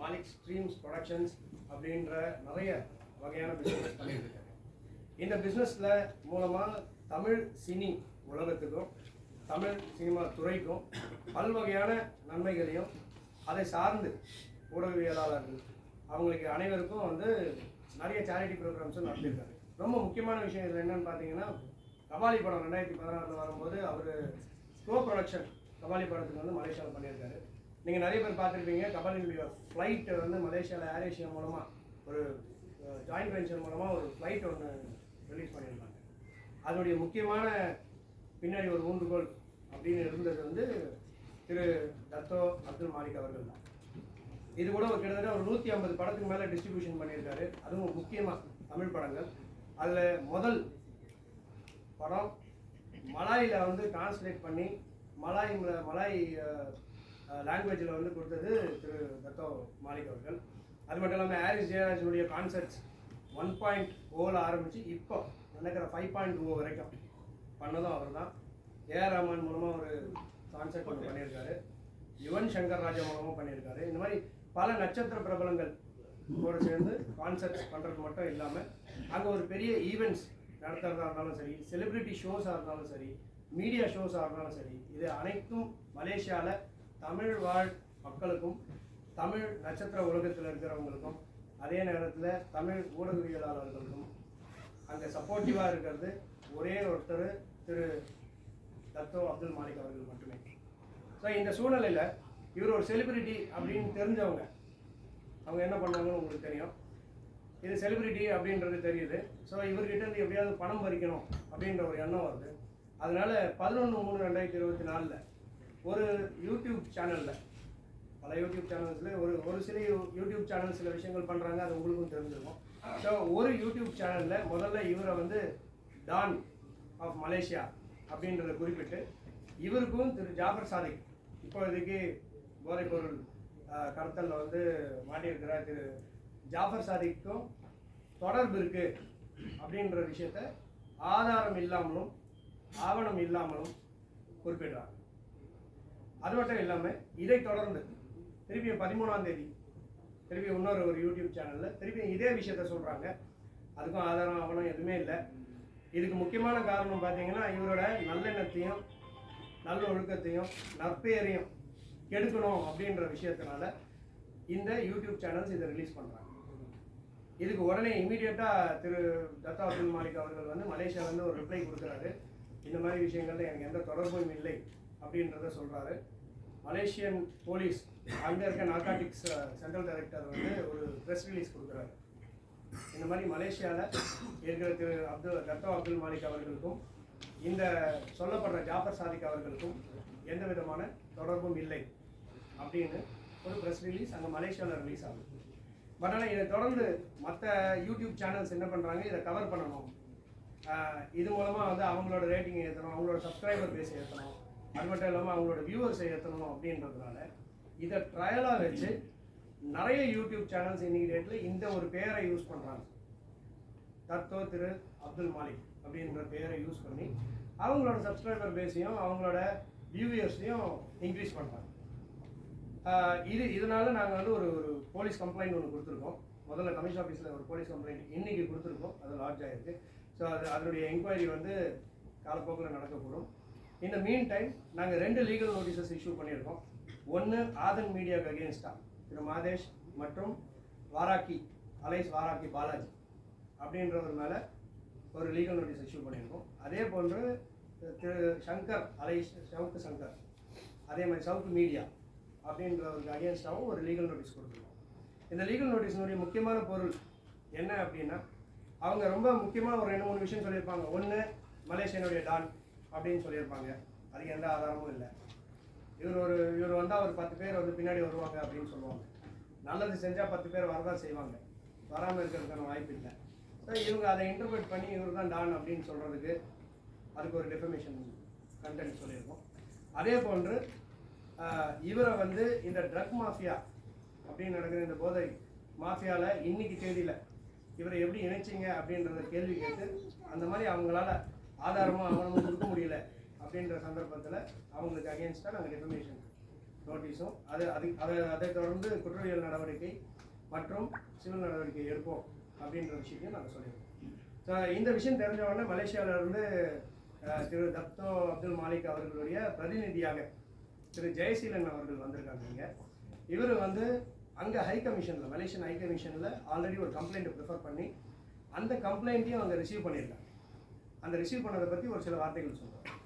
Malik streams productions அப்படின்ற நிறைய வகையான பிஸ்னஸ் பண்ணிட்டு இந்த பிஸ்னஸில் மூலமாக தமிழ் சினி உலகத்துக்கும் தமிழ் சினிமா துறைக்கும் பல்வகையான நன்மைகளையும் அதை சார்ந்து ஊடகவியலாளர்கள் அவங்களுக்கு அனைவருக்கும் வந்து நிறைய சேரிட்டி ப்ரோக்ராம்ஸும் நடத்தியிருக்காரு. ரொம்ப முக்கியமான விஷயம் இதில் என்னன்னு பார்த்தீங்கன்னா கபாலி படம் ரெண்டாயிரத்தி பதினாறில் வரும்போது அவர் கோ ப்ரொடக்ஷன் கபாலி படத்துக்கு வந்து மலேசியாவில் பண்ணியிருக்காரு. நீங்கள் நிறைய பேர் பார்த்துருப்பீங்க கபாலினுடைய ஃப்ளைட்டு வந்து மலேசியாவில் ஏர் ஏஷியா மூலமாக ஒரு ஜாயிண்ட் வெஞ்சர் மூலமாக ஒரு ஃப்ளைட் ஒன்று ரிலீஸ் பண்ணியிருந்தாங்க. அதனுடைய முக்கியமான பின்னாடி ஒரு ஊன்றுகோல் அப்படின்னு இருந்தது வந்து திரு தத்தோ அப்துல் மாலிக் அவர்கள் தான். இது கூட ஒரு கிட்டத்தட்ட ஒரு நூற்றி ஐம்பது படத்துக்கு மேலே டிஸ்ட்ரிபியூஷன் பண்ணியிருக்காரு. அதுவும் முக்கியமாக தமிழ் படங்கள். அதில் முதல் படம் மலாயில் வந்து டிரான்ஸ்லேட் பண்ணி மலாய் மலாய் லாங்குவேஜில் வந்து கொடுத்தது திரு தத்தோ மாலிக் அவர்கள். அது மட்டும் இல்லாமல் ஹாரிஸ் ஜெயராஜனுடைய கான்சர்ட்ஸ் ஒன் பாயிண்ட் ஓவில் ஆரம்பித்து இப்போ நடக்கிற ஃபைவ் பாயிண்ட் ஓ வரைக்கும் பண்ணதும் அவர் தான் ஏஆர் ரஹ்மான் மூலமாக ஒரு கான்செப்ட் ஒன்று பண்ணியிருக்காரு. யுவன் சங்கர் ராஜா மூலமாக பண்ணியிருக்காரு. இந்த மாதிரி பல நட்சத்திர பிரபலங்கள் கூட சேர்ந்து கான்சர்ட்ஸ் பண்ணுறது மட்டும் இல்லாமல் அங்கே ஒரு பெரிய ஈவெண்ட்ஸ் நடத்துறதா இருந்தாலும் சரி செலிபிரிட்டி ஷோஸாக இருந்தாலும் சரி மீடியா ஷோஸாக இருந்தாலும் சரி இது அனைத்தும் மலேசியாவில் தமிழ் வாழ் மக்களுக்கும் தமிழ் நட்சத்திர உலகத்தில் இருக்கிறவங்களுக்கும் அதே நேரத்தில் தமிழ் ஊடகவியலாளர்களுக்கும் அங்கே சப்போர்ட்டிவாக இருக்கிறது ஒரே ஒருத்தர் திரு தத்தோ அப்துல் மாலிக் அவர்கள் மட்டுமே. ஸோ இந்த சூழ்நிலையில் இவர் ஒரு செலிபிரிட்டி அப்படின்னு தெரிஞ்சவங்க அவங்க என்ன பண்ணாங்கன்னு உங்களுக்கு தெரியும். இது செலிபிரிட்டி அப்படின்றது தெரியுது. ஸோ இவர்கிட்ட இருந்து எப்படியாவது பணம் பறிக்கணும் அப்படின்ற ஒரு எண்ணம் வருது. அதனால பதினொன்று மூணு ரெண்டாயிரத்தி இருபத்தி நாலில் ஒரு யூடியூப் சேனலில் பல யூடியூப் சேனல்ஸில் ஒரு ஒரு சில யூடியூப் சேனல் சில விஷயங்கள் பண்ணுறாங்க அது உங்களுக்கும் தெரிஞ்சிருக்கும். ஸோ ஒரு யூடியூப் சேனலில் முதல்ல இவரை வந்து டான் ஆஃப் மலேசியா அப்படின்றத குறிப்பிட்டு இவருக்கும் திரு ஜாஃபர் சாதிக் இப்போதைக்கு போதைப்பொருள் கடத்தலில் வந்து மாட்டியிருக்கிற திரு ஜாஃபர் சாதிக்கும் தொடர்பு இருக்கு அப்படின்ற விஷயத்த ஆதாரம் இல்லாமலும் ஆவணம் இல்லாமலும் குறிப்பிடுறாங்க. அது மட்டும் இல்லாமல் இதை தொடர்ந்து திருப்பி பதிமூணாம் தேதி திருப்பி இன்னொரு ஒரு யூடியூப் சேனலில் திருப்பி இதே விஷயத்த சொல்கிறாங்க அதுக்கும் ஆதாரம் ஆவணம் எதுவுமே இல்லை. இதுக்கு முக்கியமான காரணம் பார்த்தீங்கன்னா இவரோட நல்லெண்ணத்தையும் நல்ல ஒழுக்கத்தையும் நற்பெயரையும் கெடுக்கணும் அப்படின்ற விஷயத்தினால இந்த யூடியூப் சேனல்ஸ் இதை ரிலீஸ் பண்ணுறாங்க இதுக்கு உடனே இமீடியட்டாக திரு தத்தா அப்துல் மாலிக் அவர்கள் வந்து மலேசியாவிலேருந்து ஒரு ரிப்ளை கொடுக்குறாரு. இந்த மாதிரி விஷயங்கள்ல எனக்கு எந்த தொடர்பும் இல்லை. அப்படின்றத சொல்கிறாரு மலேசியன் போலீஸ் அங்கே இருக்க நார்காட்டிக்ஸ் சென்ட்ரல் டைரக்டர் வந்து ஒரு ப்ரெஸ் ரிலீஸ் கொடுக்குறாரு. இந்த மாதிரி மலேசியாவில் இருக்கிற திரு அப்துல் தத்தோ அப்துல் மாலிக் அவர்களுக்கும் இந்த சொல்லப்படுற ஜாஃபர் சாதிக் அவர்களுக்கும் எந்த விதமான தொடர்பும் இல்லை அப்படின்னு ஒரு ப்ரெஸ் ரிலீஸ் அங்கே மலேசியாவில் ரிலீஸ் ஆகுது. பட் ஆனால் இதை தொடர்ந்து மற்ற யூடியூப் சேனல்ஸ் என்ன பண்ணுறாங்க இதை கவர் பண்ணணும். இது மூலமாக வந்து அவங்களோட ரேட்டிங் ஏற்றணும் அவங்களோட சப்ஸ்கிரைபர் பேஸ் ஏற்றணும் அது மட்டும் இல்லாமல் அவங்களோட வியூவர்ஸை ஏற்றணும் அப்படின்றதுனால இதை ட்ரையலாக வச்சு நிறைய யூடியூப் சேனல்ஸ் இன்னைக்கு டேட்டில் இந்த ஒரு பேரை யூஸ் பண்ணுறாங்க தத்துவ திரு அப்துல் மாலிக் அப்படின்ற பேரை யூஸ் பண்ணி அவங்களோட சப்ஸ்கிரைபர் பேஸையும் அவங்களோட வியூவியர்ஸையும் இன்க்ரீஸ் பண்ணுறாங்க இது இதனால் நாங்கள் வந்து ஒரு ஒரு போலீஸ் கம்ப்ளைண்ட் ஒன்று கொடுத்துருக்கோம். முதல்ல கமிஷன் ஆஃபீஸில் ஒரு போலீஸ் கம்ப்ளைண்ட் இன்றைக்கி கொடுத்துருக்கோம். அது லாட்ஜ் ஆகிருக்கு ஸோ அது அதனுடைய என்கொயரி வந்து காலப்போக்கில் நடக்கப்படும் இந்த மீன் டைம் நாங்கள் ரெண்டு லீகல் நோட்டீசஸ் இஷ்யூ பண்ணியிருக்கோம். ஒன்று ஆதன் மீடியாவுக்கு அகேன்ஸ்டா திரு மாதேஷ் மற்றும் வாராக்கி அலைஸ் வாராக்கி பாலாஜி அப்படின்றவர் மேலே ஒரு லீகல் நோட்டீஸ் இஷ்யூ பண்ணியிருக்கோம். அதே போன்று திரு சங்கர் அலைஸ் சவுக்கு சங்கர் அதே மாதிரி சவுக்கு மீடியா அப்படின்றவருக்கு அகேன்ஸ்டாகவும் ஒரு லீகல் நோட்டீஸ் கொடுத்துருக்கோம். இந்த லீகல் நோட்டீஸினுடைய முக்கியமான பொருள் என்ன அப்படின்னா அவங்க ரொம்ப முக்கியமாக ஒரு ரெண்டு மூணு விஷயம் சொல்லியிருப்பாங்க. ஒன்று மலேசியனுடைய டான். அப்படின்னு சொல்லியிருப்பாங்க. அதுக்கு எந்த ஆதாரமும் இல்லை. இவர் ஒரு இவர் வந்தால் ஒரு பத்து பேர் வந்து பின்னாடி வருவாங்க அப்படின்னு சொல்லுவாங்க. நல்லது செஞ்சால் பத்து பேர் வரதான் செய்வாங்க. வராமல் இருக்கிறதுக்கான வாய்ப்பு இல்லை. ஸோ இவங்க அதை இன்டர்பிரேட் பண்ணி இவர் தான் டான் அப்படின்னு சொல்கிறதுக்கு அதுக்கு ஒரு டெஃபமேஷன் கண்டென்ட் சொல்லியிருக்கோம். அதே போன்று இவரை வந்து இந்த ட்ரக் மாஃபியா அப்படின்னு நடக்கிற இந்த போதை மாஃபியாவில் இன்னைக்கு தேதியில் இவரை எப்படி இணைச்சிங்க அப்படின்றத கேள்வி கேட்டு அந்த மாதிரி அவங்களால ஆதாரமும் ஆவணமும் கொடுக்க முடியல அப்படின்ற சந்தர்ப்பத்தில் அவங்களுக்கு அகேன்ஸ்டாக நாங்கள் டெஃபமேஷன் நோட்டீஸும் அது அது அதை அதை தொடர்ந்து குற்றவியல் நடவடிக்கை மற்றும் சிவில் நடவடிக்கை எடுப்போம் அப்படின்ற விஷயத்தையும் நாங்கள் சொல்லியிருக்கோம். ஸோ இந்த விஷயம் தெரிஞ்ச உடனே திரு தப்தோ அப்துல் மாலிக் அவர்களுடைய பிரதிநிதியாக திரு ஜெயசீலன் அவர்கள் வந்திருக்காங்க இங்கே. இவர் வந்து அங்கே ஹை கமிஷனில் மலேசியன் ஹை கமிஷனில் ஆல்ரெடி ஒரு கம்ப்ளைண்ட்டை ப்ரிஃபர் பண்ணி அந்த கம்ப்ளைண்ட்டையும் அங்கே ரிசீவ் பண்ணியிருக்காங்க. அந்த ரிசீவ் பண்ணதை பற்றி ஒரு சில வார்த்தைகள் சொல்கிறோம்